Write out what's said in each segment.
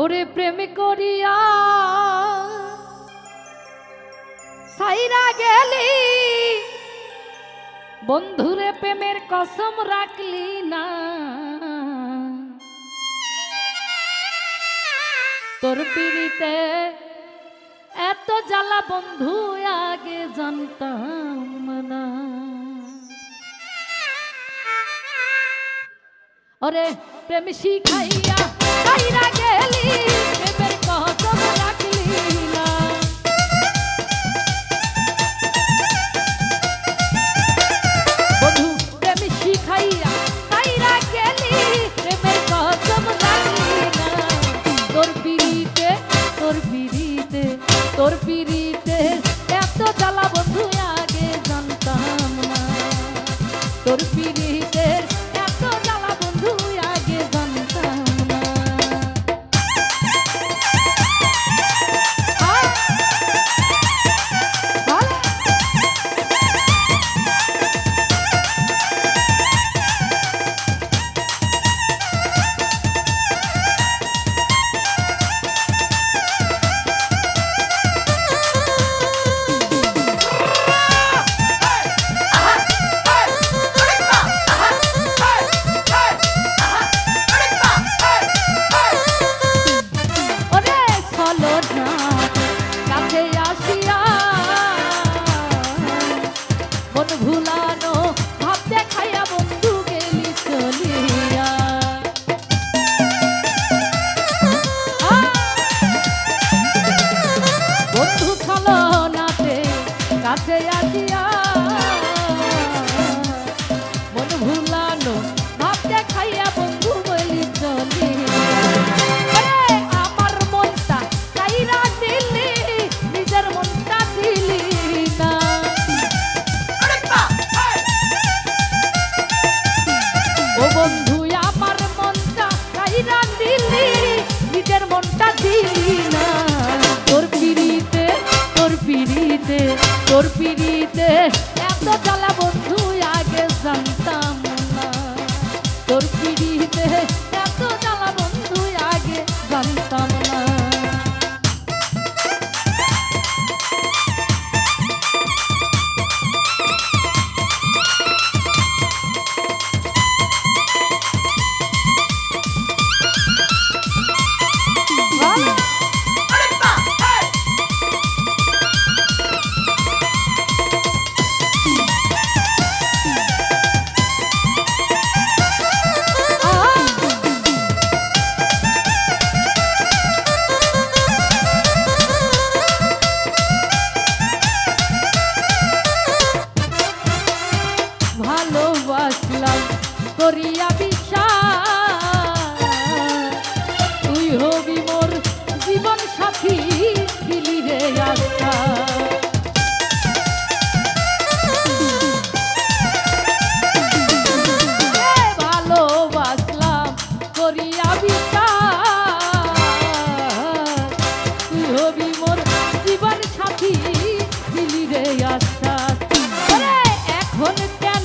ওরে প্রেম করিয়া সাইরা গেলি। বন্ধুরে প্রেমের কসম রাখলি না। তোর পিড়িতে এত জ্বালা বন্ধু আগে জানতাম না। ওরে প্রেম শিখাইয়া কাইরা গেলি, প্রেমের কসম রাখলি না। বন্ধু, প্রেম শিখাইয়া কাইরা গেলি, প্রেমের কসম রাখলি না। তোর পিড়িতে তোর পিড়িতে তোর পিড়িতে এত জ্বালা ভুলানো ভাব দেখাইয়া বন্ধু গেলি বন্ধু মনটা দিলি না। তোর পিড়িতে তোর পিড়িতে তোর পিড়িতে এত জ্বালা বন্ধু, আগে জানতাম না। তোর পিড়িতে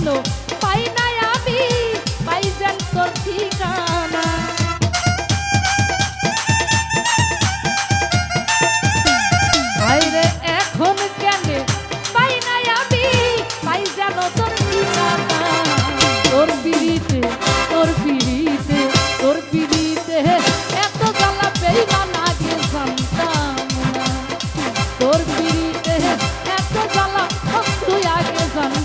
স্বপ্ন পাই না আমি এখন কেন? পাই না আমি, পাই যেন তোর ঠিকানা। তোর পিড়িতে এত জ্বালা বেইমান আগে জানতাম তোর পিড়িতে এত জ্বালা তুই আগে জানতাম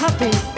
happy.